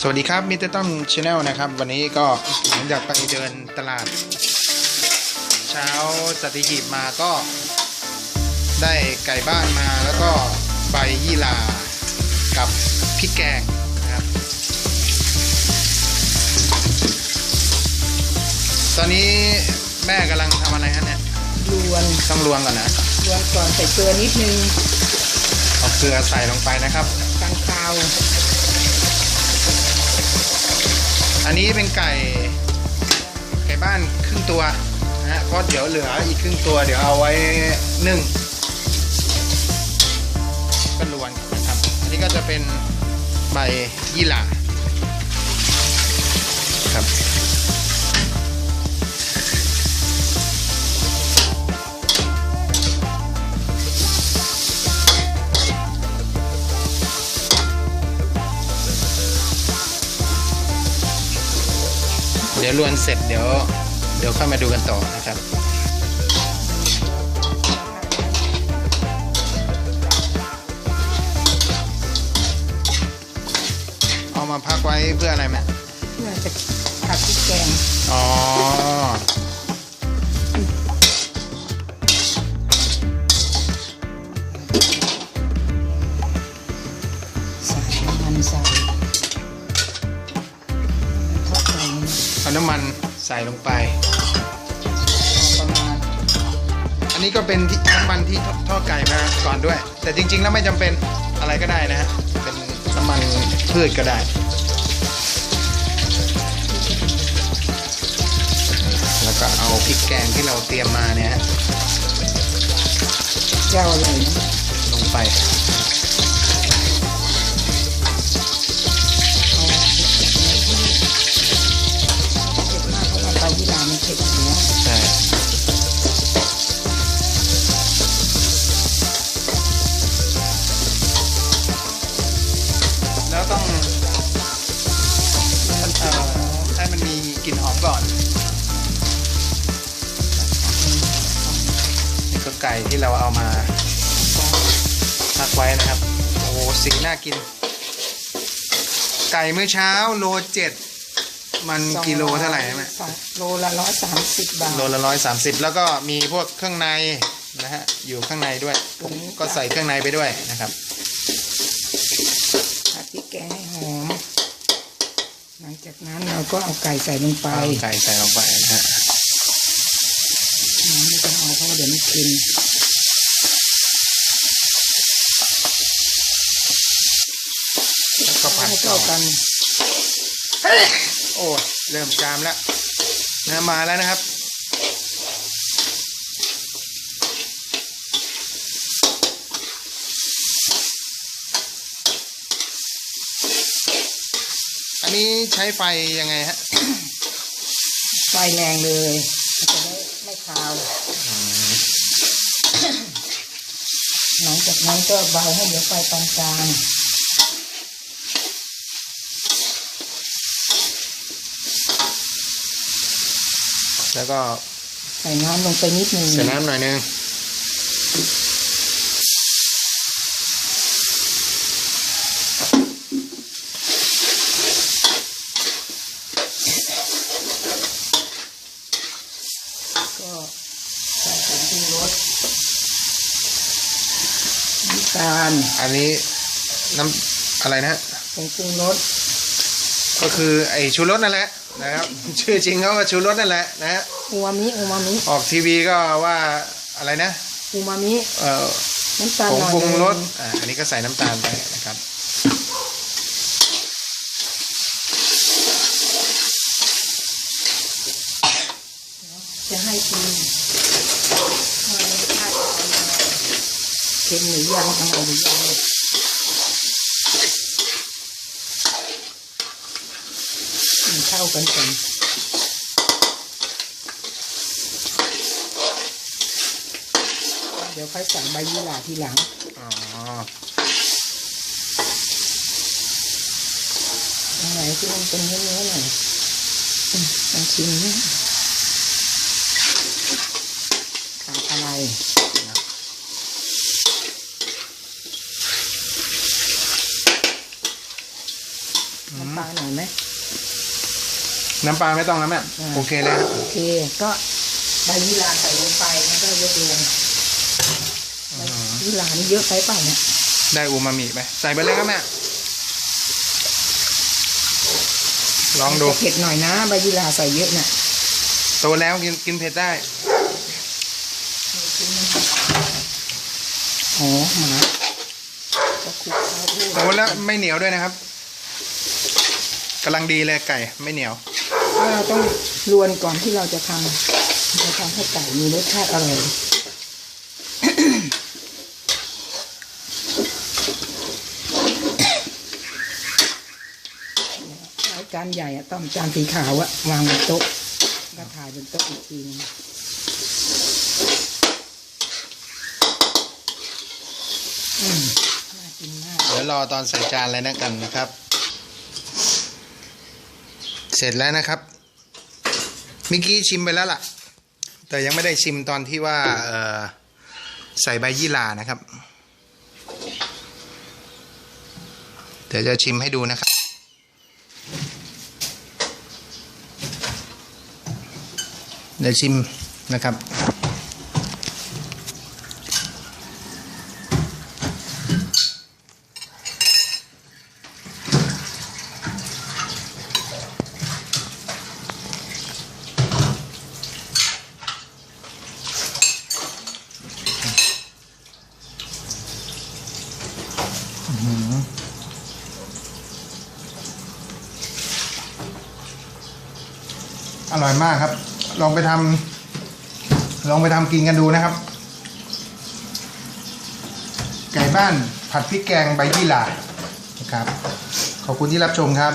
สวัสดีครับมิเตอร์ต้อมชาแนลนะครับ วันนี้ก็หลังจากไปเดินตลาด เช้าสติหีบมาก็ ได้ไก่บ้านมาแล้วก็ใบยี่หร่ากับพริกแกงนะครับ ตอนนี้แม่กำลังทำอะไรฮะเนี่ยรวนต้องรวงก่อนนะรวนก่อนใส่เกลือนิดนึงเอาเกลือใส่ลงไปนะครับกลางคาว อันนี้เป็นไก่ ไก่บ้านครึ่งตัวนะฮะเพราะเดี๋ยวเหลืออีกครึ่งตัว เดี๋ยวเอาไว้นึ่งก็ลวนนะครับ อันนี้ก็จะเป็นใบยี่หร่าครับ ดี๋ยวลวนเสร็จเดี๋ยวเดี๋ยวค่อยมาดูกันต่อนะครับเอามาพักไว้เพื่ออะไรแม่เพื่อจะทำพริกแกง นี่เอาน้ำมันใส่ลงไปพอประมาณ อันนี้ก็เป็นที่น้ำมันที่ททอดไก่มาก่อนด้วย แต่จริง ๆ แล้วไม่จำเป็นอะไรก็ได้นะฮะ เป็นน้ำมันพืชก็ได้แล้วก็เอาพริกแกงที่เราเตรียมมาเนี่ยฮะเจ้าอะไรนะลงไป ไก่ที่เราเอามาพักไว้นะครับ โอ้โหสีน่ากิน ไก่เมื่อเช้าโลเจ็ดมันกิโลเท่าไหร่นะแม่สองโลละร้อยสามสิบบาท โลละร้อยสามสิบแล้วก็มีพวกเครื่องในนะฮะอยู่ข้างในด้วยผมก็ใส่เครื่องในไปด้วยนะครับผัดพริกแกงให้หอม หลังจากนั้นเราก็เอาไก่ใส่ลงไปเอาไก่ใส่ลงไปนะฮะน้ำไม่ต้อง เอาเพราะเดี๋ยวไม่กินแล้วก็ผัดให้ต่เข้าอกันโอ้เริ่มจามแล้วนะมาแล้วนะครับอันนี้ใช้ไฟยังไงฮะ ไฟแรงเลยจะได้ไม่คาว หลังจากนั้นก็เบาให้เหลือไฟปานกลางแล้วก็ใส่น้ำลงไปนิดนึงใส่น้ำหน่อยนึง ก็ใส่ผงปรุงรสน้ำตาลอันนี้น้ำอะไรนะฮะผงปรุงรสก็คือไอชูรสนั่นแหละนะครับ ชื่อจริงเขาก็ชูรสนั่นแหละนะฮะอูมามิอูมามิออกทีวีก็ว่าอะไรนะอูมามิเอ่อน้ำตาลผงหน่อยปรุงรสหนึ่อ่าอันนี้ก็ใส่น้ำตาลไปนะครับจะให้กินว่ารสชาติเป็นยังไงเค็มหรือยังอร่อยหรือยังเข้ากันก่อนเดี๋ยวค่อยใส่ใบยี่หร่าทีหลัง อ๋อตรงไหนที่มันเป็นเนื้อๆหน่อยมลองชิมนะขาดอะไร อ น้ำปลาหน่อยไหม น้ำปลาไม่ต้องแล้วแม่อ่า โอเคเลยครับโอเค ก็ใบยี่หร่าใส่ลงไปแล้วก็ยกลงใบยี่หร่านี่เยอะไปเปล่าเนี่ยได้อูมามิไปใส่ไปเลยครับแม่ลองดู จะเผ็ดหน่อยนะใบยี่หร่าใส่เยอะเนี่ยโตแล้วกินกินเผ็ดได้อ๋อหมาก็คลุกเคล้าด้วยโตแล้วไม่เหนียวด้วยนะครับกำลังดีเลยไก่ ไม่เหนียว เราเราต้องรวนก่อนที่เราจะทำจะทำให้ไก่มีรสชาติอร่อยจานใหญ่อะต้องจานสีขาวอะวางบนโต๊ะก็ถ่ายบนโต๊ะอีกทีนึงน่ากินมาก เดี๋ยวรอตอนใส่จานเลยนะกันนะครับ ร็จแล้วนะครับเมื่อกี้ชิมไปแล้วล่ะ แต่ยังไม่ได้ชิมตอนที่ว่าใส่ใบยี่หร่านะครับ เดี๋ยวจะชิมให้ดูนะครับ เดี๋ยวชิมนะครับ อร่อยมากครับ ลองไปทำลองไปทำกินกันดูนะครับ ไก่บ้านผัดพริกแกงใบยี่หร่านะครับ ขอบคุณที่รับชมครับ